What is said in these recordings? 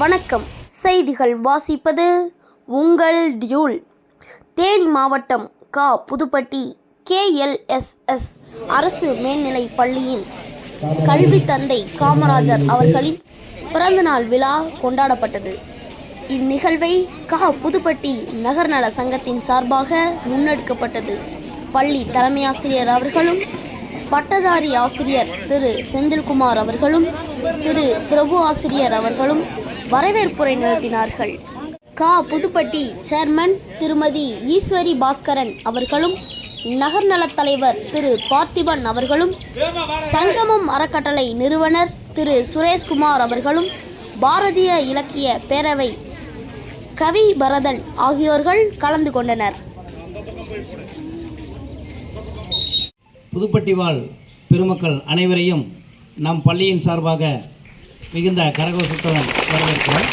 வணக்கம். செய்திகள் வாசிப்பது உங்கள் டியூல். தேனி மாவட்டம் கா. புதுப்பட்டி கேஎல்எஸ்எஸ் அரசு மேல்நிலைப் பள்ளியின் கல்வி தந்தை காமராஜர் அவர்களின் பிறந்தநாள் விழா கொண்டாடப்பட்டது. இந்நிகழ்வை கா. புதுப்பட்டி நகர்நல சங்கத்தின் சார்பாக முன்னெடுக்கப்பட்டது. பள்ளி தலைமையாசிரியர் அவர்களும் பட்டதாரி ஆசிரியர் திரு செந்தில்குமார் அவர்களும் திரு பிரபு ஆசிரியர் அவர்களும் வரவேற்புரை நடத்தினார்கள் கா. புதுப்பட்டி சேர்மன் திருமதி ஈஸ்வரி பாஸ்கரன் அவர்களும் நகர்நலத் தலைவர் திரு. பார்த்திபன் அவர்களும் சங்கமம் அறக்கட்டளை நிறுவனர் திரு. சுரேஷ்குமார் அவர்களும் பாரதிய இலக்கிய பேரவை கவி பரதன் ஆகியோர்கள் கலந்து கொண்டனர். புதுப்பட்டி வாழ் பெருமக்கள் அனைவரையும் நம் பள்ளியின் சார்பாக மிகுந்த கரகோசத்துடன் வரவேற்கிறோம்.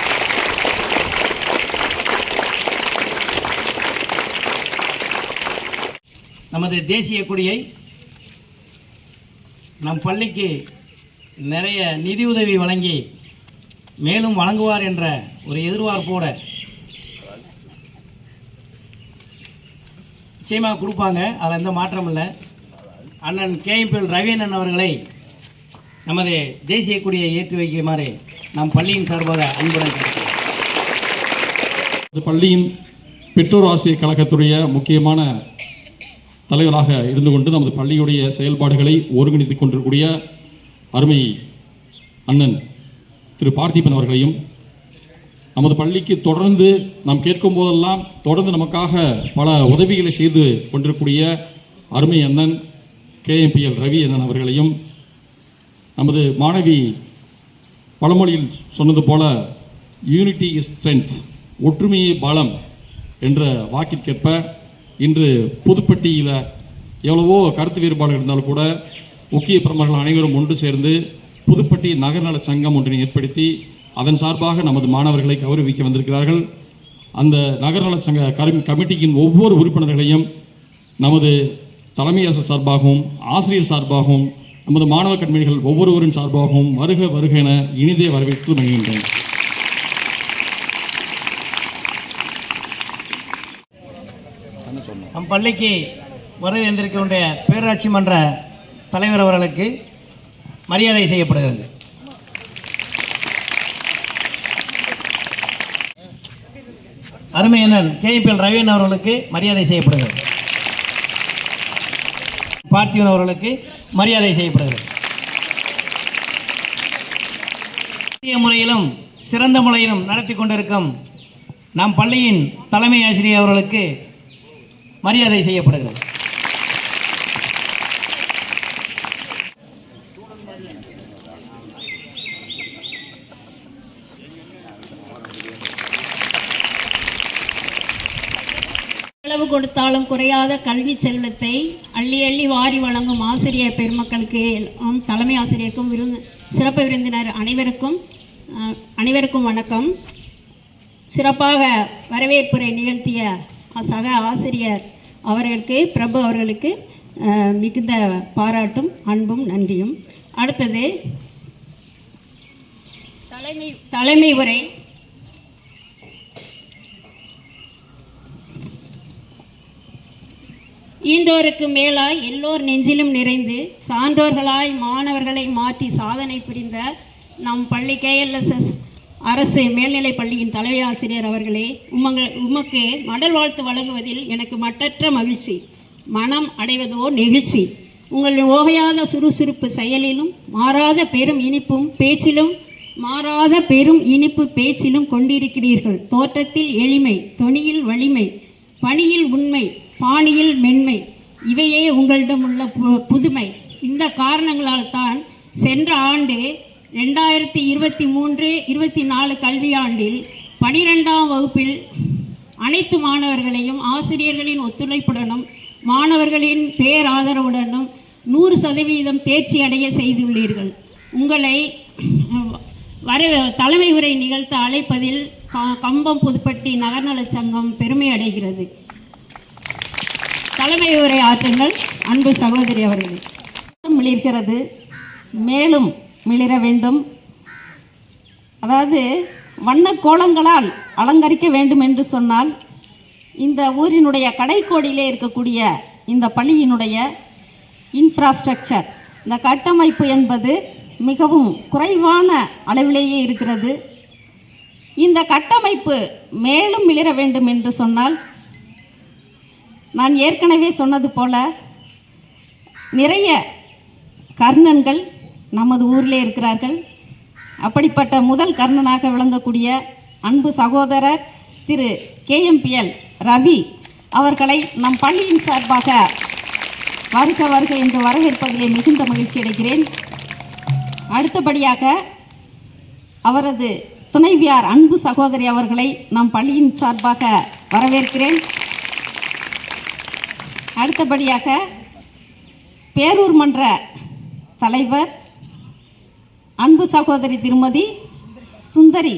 நமது தேசிய கொடியை நம் பள்ளிக்கு நிறைய நிதியுதவி வழங்கி மேலும் வழங்குவார் என்ற ஒரு எதிர்பார்ப்போடு நிச்சயமாக கொடுப்பாங்க. அதில் எந்த மாற்றம் இல்லை. அண்ணன் கேஎம்பிஎல் ரவீனன் அவர்களை நமது தேசிய கொடியை ஏற்றி வைக்குமாறு நம் பள்ளியின் சார்பாக அன்புடன் பள்ளியின் பெற்றோர் ஆசிரியர் கழகத்துடைய முக்கியமான தலைவராக இருந்து கொண்டு நமது பள்ளியுடைய செயல்பாடுகளை ஒருங்கிணைத்துக் கொண்டிருக்கூடிய அருமை அண்ணன் திரு பார்த்திபன் அவர்களையும் நமது பள்ளிக்கு தொடர்ந்து நாம் கேட்கும் போதெல்லாம் தொடர்ந்து நமக்காக பல உதவிகளை செய்து கொண்டிருக்கக்கூடிய அருமை அண்ணன் கேஎம்பிஎல் ரவி அண்ணன் அவர்களையும் நமது மாணவி பழமொழியில் சொன்னது போல யூனிட்டி இஸ் ஸ்ட்ரென்த் ஒற்றுமையே பலம் என்ற வாக்கிற்கேற்ப இன்று புதுப்பட்டியில் எவ்வளவோ கருத்து வேறுபாடு இருந்தாலும் கூட முக்கிய பிரமுகர்கள் அனைவரும் ஒன்று சேர்ந்து புதுப்பட்டி நகர்நல சங்கம் ஒன்றினை ஏற்படுத்தி அதன் சார்பாக நமது மாணவர்களை கௌரவிக்க வந்திருக்கிறார்கள். அந்த நகர்நல சங்க கருமி கமிட்டியின் ஒவ்வொரு உறுப்பினர்களையும் நமது தலைமை அரசு சார்பாகவும் ஆசிரியர் சார்பாகவும் நமது மாணவ கண்மணிகள் ஒவ்வொருவரின் சார்பாகவும் வருக வருக என இனிதே வரவேற்று மகிழ்கின்றேன். நம் பள்ளிக்கு வருகை தந்திருக்கின்ற பேராட்சி மன்ற தலைவர் அவர்களுக்கு மரியாதை செய்யப்படுகிறது. அருமை அண்ணன் கேஎம்பிஎல் ரவீன் அவர்களுக்கு மரியாதை செய்யப்படுகிறது. பார்த்திவன் அவர்களுக்கு மரியாதை செய்யப்படுகிறது. இந்திய முறையிலும் சிறந்த முறையிலும் நடத்தி கொண்டிருக்கும் நம் பள்ளியின் தலைமை ஆசிரியர் அவர்களுக்கு மரியாதை செய்யப்படுகிறது. கொடுத்தாலும் குறையாத கல்வி செல்வத்தை அள்ளி அள்ளி வாரி வழங்கும் ஆசிரியர் பெருமக்களுக்கு எல்லாம் தலைமை ஆசிரியருக்கும் விருந்து சிறப்பு விருந்தினர் அனைவருக்கும் அனைவருக்கும் வணக்கம். சிறப்பாக வரவேற்புரை நிகழ்த்திய சக ஆசிரியர் அவர்களுக்கு பிரபு அவர்களுக்கு மிகுந்த பாராட்டும் அன்பும் நன்றியும். அடுத்தது தலைமை தலைமை உரை ஈன்றோருக்கு மேலாய் எல்லோர் நெஞ்சிலும் நிறைந்து சான்றோர்களாய் மாணவர்களை மாற்றி சாதனை புரிந்த நம் பள்ளி கேஎல்எஸ்எஸ் அரசு மேல்நிலைப் பள்ளியின் தலைமை ஆசிரியர் அவர்களே உமங்கள் உமக்கு மடல் வாழ்த்து வழங்குவதில் எனக்கு மட்டற்ற மகிழ்ச்சி. மனம் அடைவதோ நெகிழ்ச்சி. உங்கள் ஓகையாத சுறுசுறுப்பு செயலிலும் மாறாத பெரும் இனிப்பும் பேச்சிலும் மாறாத பெரும் இனிப்பு பேச்சிலும் கொண்டிருக்கிறீர்கள். தோற்றத்தில் எளிமை தொனியில் வலிமை பணியில் உண்மை பாணியில் மென்மை. இவையே உங்களிடம் உள்ள பு- புதுமை. இந்த காரணங்களால் தான் சென்ற ஆண்டு ரெண்டாயிரத்தி இருபத்தி மூன்று இருபத்தி நாலு கல்வியாண்டில் பனிரெண்டாம் வகுப்பில் அனைத்து மாணவர்களையும் ஆசிரியர்களின் ஒத்துழைப்புடனும் மாணவர்களின் பேராதரவுடனும் நூறு சதவீதம் தேர்ச்சி அடைய செய்துள்ளீர்கள். உங்களை வர தலைமை உரை நிகழ்த்த அழைப்பதில் க- கம்பம் புதுப்பட்டி நகர்நலச் சங்கம் பெருமை அடைகிறது. தலைமை உரை ஆற்றுங்கள் அன்பு சகோதரி அவர்களே. மிளிர்கிறது. மேலும் மிளிர வேண்டும். அதாவது வண்ண கோலங்களால் அலங்கரிக்க வேண்டும் என்று சொன்னால் இந்த ஊரினுடைய கடைக்கோடியிலே இருக்கக்கூடிய இந்த பள்ளியினுடைய இன்ஃப்ராஸ்ட்ரக்சர் இந்த கட்டமைப்பு என்பது மிகவும் குறைவான அளவிலேயே இருக்கிறது. இந்த கட்டமைப்பு மேலும் மிளிர வேண்டும் என்று சொன்னால் நான் ஏற்கனவே சொன்னது போல நிறைய கர்ணன்கள் நமது ஊரிலே இருக்கிறார்கள். அப்படிப்பட்ட முதல் கர்ணனாக விளங்கக்கூடிய அன்பு சகோதரர் திரு கேஎம்பிஎல் ரவி அவர்களை நம் பள்ளியின் சார்பாக வருக வருக என்று வரவேற்பதிலே மிகுந்த மகிழ்ச்சி அடைகிறேன். அடுத்தபடியாக அவரது துணைவியார் அன்பு சகோதரி அவர்களை நம் பள்ளியின் சார்பாக வரவேற்கிறேன். அடுத்தபடியாக பேரூர் மன்ற தலைவர் அன்பு சகோதரி திருமதி சுந்தரி.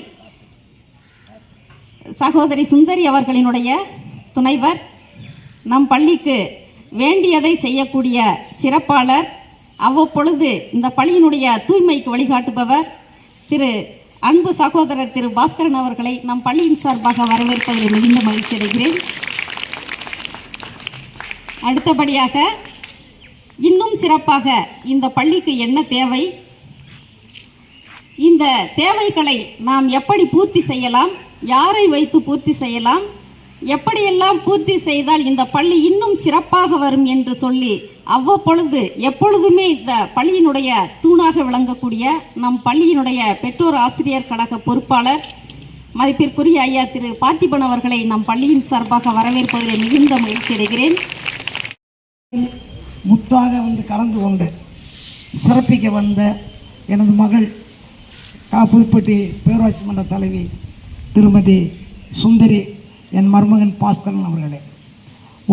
சகோதரி சுந்தரி அவர்களினுடைய துணைவர். நம் பள்ளிக்கு வேண்டியதை செய்யக்கூடிய சிறப்பாளர் அவ்வப்பொழுது இந்த பள்ளியினுடைய தூய்மைக்கு வழிகாட்டுபவர் திரு அன்பு சகோதரர் திரு பாஸ்கரன் அவர்களை நம் பள்ளியின் சார்பாக வரவேற்பதில் மிகுந்த மகிழ்ச்சி அடைகிறேன். அடுத்தபடியாக இன்னும் சிறப்பாக இந்த பள்ளிக்கு என்ன தேவை? இந்த தேவைகளை நாம் எப்படி பூர்த்தி செய்யலாம்? யாரை வைத்து பூர்த்தி செய்யலாம்? எப்படியெல்லாம் பூர்த்தி செய்தால் இந்த பள்ளி இன்னும் சிறப்பாக வரும் என்று சொல்லி அவ்வப்பொழுது எப்பொழுதுமே இந்த பள்ளியினுடைய தூணாக விளங்கக்கூடிய நம் பள்ளியினுடைய பெற்றோர் ஆசிரியர் கழக பொறுப்பாளர் மதிப்பிற்குரிய ஐயா திரு பார்த்திபன் அவர்களை நம் பள்ளியின் சார்பாக வரவேற்பதில் மிகுந்த மகிழ்ச்சி அடைகிறேன் முத்தாக வந்து கலந்து கொண்டு சிறப்பிக்க வந்த எனது மகள் கா புதுப்பட்டி பேரூராட்சி மன்ற தலைவி திருமதி சுந்தரி என் மருமகன் பாஸ்கரன் அவர்களே.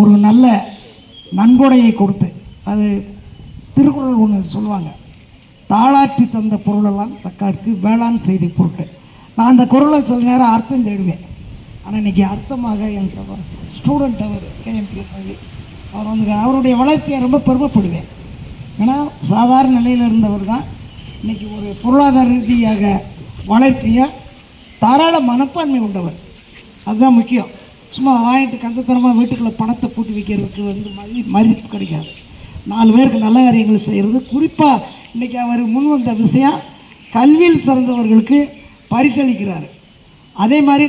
ஒரு நல்ல நன்கொடையை கொடுத்து அது திருக்குறள் ஒன்று சொல்லுவாங்க. தாளாற்றி தந்த பொருளெல்லாம் தக்காருக்கு வேளாண் செய்தி பொருட்டு. நான் அந்த குரலை சில நேரம் அர்த்தம் தேடுவேன். ஆனால் இன்னைக்கு அர்த்தமாக என் ஸ்டூடெண்ட் அவர் கேஎம்பி அவர் வந்து அவருடைய வளர்ச்சியை ரொம்ப பெருமைப்படுவேன். ஏன்னா சாதாரண நிலையில் இருந்தவர் தான். இன்றைக்கி ஒரு பொருளாதார ரீதியாக வளர்ச்சியை தாராள மனப்பான்மை கொண்டவர் அதுதான் முக்கியம். சும்மா வாங்கிட்டு கந்தத்தனமாக வீட்டுக்குள்ளே பணத்தை பூட்டி வைக்கிறதுக்கு வந்து மதி மதிப்பு கிடைக்காது. நாலு பேருக்கு நல்ல காரியங்கள் செய்கிறது குறிப்பாக இன்றைக்கி அவர் முன் வந்த விஷயம் கல்வியில் சிறந்தவர்களுக்கு பரிசளிக்கிறார். அதே மாதிரி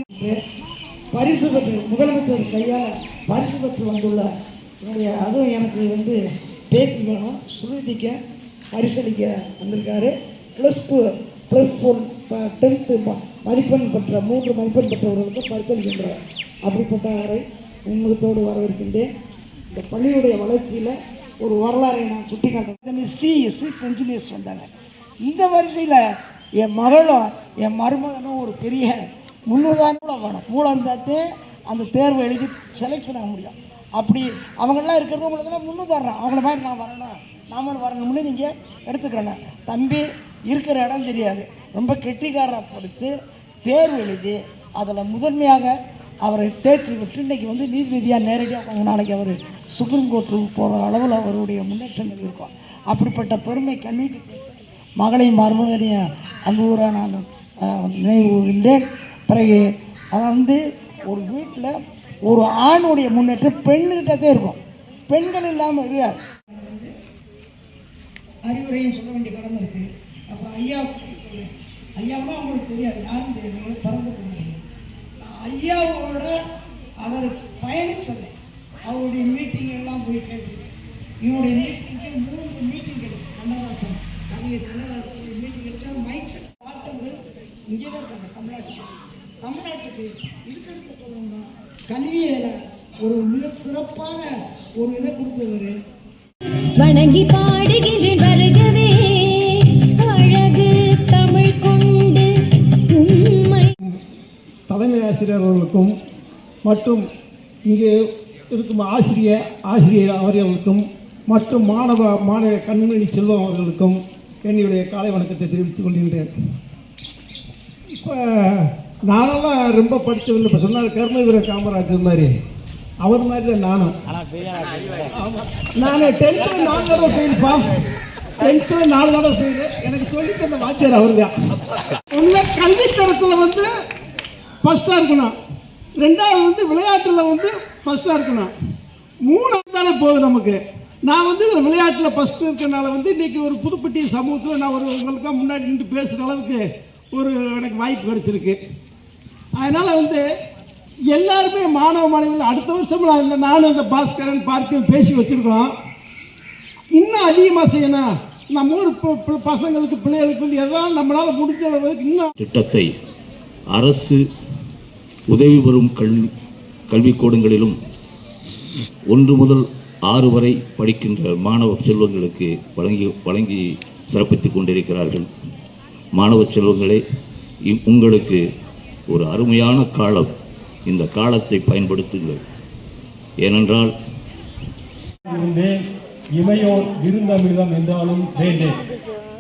பரிசு பெற்று முதலமைச்சர் கையால் பரிசு பெற்று வந்துள்ள என்னுடைய அதுவும் எனக்கு வந்து பேத்தி வேணும். சுருதிக்க பரிசளிக்க வந்திருக்காரு. Plus two plus one tenth மதிப்பெண் பெற்ற மூன்று மதிப்பெண் பெற்றவர்களுக்கு பரிசளிக்கின்ற அப்படிப்பட்டவரை இன்முகத்தோடு வரவேற்கின்றேன். இந்த பள்ளியுடைய வளர்ச்சியில் ஒரு வரலாறை நான் சுட்டி காட்டுறேன் சிஎஸ் இன்ஜினியர்ஸ் வந்தாங்க. இந்த வரிசையில் என் மகளும் என் மருமகனும் ஒரு பெரிய முன்னுதாரணம் வேணும் மூலம் இருந்தாத்தே அந்த தேர்வு எழுதி செலெக்ஷன் ஆக முடியும். அப்படி அவங்கெல்லாம் இருக்கிறது உங்களுக்கு முன்னுதாரணம். அவங்கள மாதிரி நான் வரணும். நாமளும் வரணும்னு நீங்கள் எடுத்துக்கிறேன் தம்பி இருக்கிற இடம் தெரியாது. ரொம்ப கெட்டிக்காரராக படித்து தேர்வு எழுதி அதில் முதன்மையாக அவரை தேர்ச்சி விட்டு இன்றைக்கி வந்து நீதிபதியாக நேரடியாக நாளைக்கு அவர் சுப்ரீம் கோர்ட்டுக்கு போகிற அளவில் அவருடைய முன்னேற்றங்கள் இருக்கும். அப்படிப்பட்ட பெருமை கல்விக்கு சேர்த்து மகளையும் மருமகனையும் அன்புற நான் நினைவு கூறுகின்றேன் பிறகு அதை வந்து ஒரு வீட்டில் ஒரு ஆணுடைய முன்னேற்றம் பெண்கிட்டதே இருக்கும். பெண்கள் இல்லாமல் இருக்காது. அறிவுரையும் சொல்ல வேண்டிய கடமை இருக்கு. அப்புறம் ஐயா ஐயாவுனா அவங்களுக்கு தெரியாது. யாரும் தெரியாது. பறந்து முடியும் ஐயாவோட அவர் பயணிச்சல அவருடைய மீட்டிங் எல்லாம் போய் கேட்டு இவனுடைய கல்வியில் ஒரு மிக சிறப்பான ஒரு இதை கொடுத்தவர். வணங்கி பாடுகின்றேன் வருகவே அழகு தமிழ் கொண்டு உண்மை தலைமை ஆசிரியர் அவர்களுக்கும் மற்றும் இங்கே இருக்கும் ஆசிரியர் ஆசிரியர் அவர்களுக்கும் மற்றும் மாணவ மாணவ கண்மணி செல்வம் அவர்களுக்கும் என்னுடைய காலை வணக்கத்தை தெரிவித்துக் கொள்கின்றேன். இப்போ நானெல்லாம் ரொம்ப படித்தவங்க இப்போ சொன்னார் கர்மவீர காமராஜர் மாதிரி. அவர் மாதிரி தான் நானும். நான் டென்த்து நாலு தடவை ஃபெயில்ப்பா டென்த்து நாலு தடவை ஃபெயில் எனக்கு சொல்லி தந்த வாத்தியார் அவர் தான் உள்ள கல்வித்தரத்தில் வந்து ஃபஸ்ட்டாக இருக்கணும். ரெண்டாவது வந்து விளையாட்டில் வந்து ஃபஸ்ட்டாக இருக்கணும். மூணாவது தானே போதும் நமக்கு. நான் வந்து இதில் விளையாட்டில் ஃபஸ்ட்டு இருக்கறனால வந்து இன்றைக்கி ஒரு புதுப்பட்டி சமூகத்தில் நான் ஒரு உங்களுக்காக முன்னாடி நின்று பேசுகிற அளவுக்கு ஒரு எனக்கு வாய்ப்பு கிடைச்சிருக்கு. அதனால் வந்து எல்லாருமே மாணவ மாணவிகள் அடுத்த வருஷம் நான் நானும் இந்த பாஸ்கரன் பார்த்து பேசி வச்சுருக்கோம். இன்னும் அதிகமாக செய்யணும் நம்ம ஊர் பசங்களுக்கு பிள்ளைகளுக்கு வந்து எதாவது நம்மளால் முடிஞ்ச அளவுக்கு இன்னும் திட்டத்தை அரசு உதவி பெறும் கல்வி கல்விக்கூடங்களிலும் ஒன்று முதல் ஆறு வரை படிக்கின்ற மாணவ செல்வங்களுக்கு வழங்கி வழங்கி சிறப்பித்துக் கொண்டிருக்கிறார்கள். மாணவ செல்வங்களே உங்களுக்கு ஒரு அருமையான காலம். இந்த காலத்தை பயன்படுத்துங்கள். ஏனென்றால் இமையோர் விருந்தமிர்தம் என்றாலும் வேண்டேன்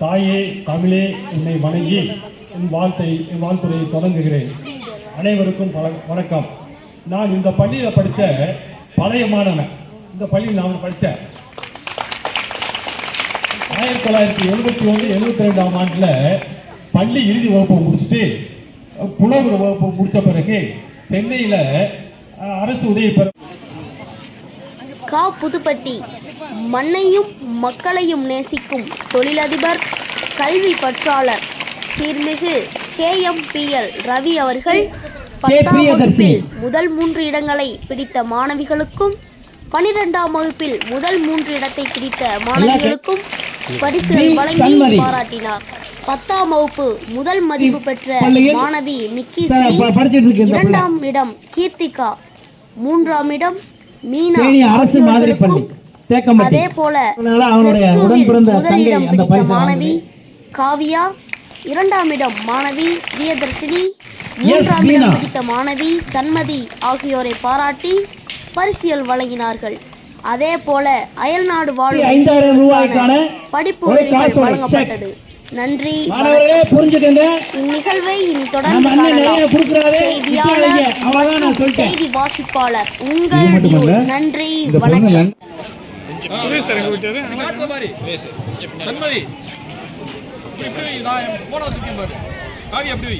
தாயே தமிழே உன்னை வணங்கி என் வாழ்த்தை என் வாழ்த்துறையை தொடங்குகிறேன். அனைவருக்கும் வணக்கம். நான் இந்த பள்ளியில் படித்த பழைய மாணவன். இந்த பள்ளியில் நான் படித்தேன் ஆயிரத்தி தொள்ளாயிரத்தி எழுபத்தி ஒன்று எழுபத்தி ரெண்டாம் ஆண்டில் பள்ளி இறுதி வகுப்பு முடிச்சுட்டு புலவர் வகுப்பு முடித்த பிறகு சென்னையில் அரசு உதவி பெற கா. புதுப்பட்டி மண்ணையும் மக்களையும் நேசிக்கும் தொழிலதிபர் கல்வி பற்றாளர் சீர்மிகு கேஎம்பிஎல் ரவி அவர்கள் பத்தாம் வகுப்பில் முதல் மூன்று இடங்களை பிடித்த மாணவிகளுக்கும் பனிரெண்டாம் வகுப்பில் முதல் மூன்று இடத்தை பிடித்த மாணவிகளுக்கும் பரிசுகள் வழங்கி பாராட்டினார். பத்தாம் வகுப்பு முதல் மதிப்பு பெற்ற மாணவி நிக்கி இரண்டாம் இடம் கீர்த்திகா. மூன்றாம் இடம் மீனா. அரசு மாதிரி அதே போல முதலிடம் பிடித்த பரிசை மாணவி காவியா. இரண்டாம் இடம் மாணவி பிரியதர்ஷினி. மூன்றாம் மீனா. இடம் பிடித்த மாணவி சன்மதி ஆகியோரை பாராட்டி பரிசியல் வழங்கினார்கள். அதே போல அயல்நாடு வாழும் ஐந்தாயிரம் ரூபாய்க்கான படிப்பு உதவிகள் வழங்கப்பட்டது. நன்றி. மாணவர்களே புரிஞ்சுக்கங்க. இந்நிகழ்வை இனி நம்ம தொடர்ந்து செய்தி வாசிப்பாளர் உங்கள் நன்றி வணக்கம். சன்மதி. இப்படி நான் போன வச்சிருக்கேன் பாரு. காவி அப்படி வை?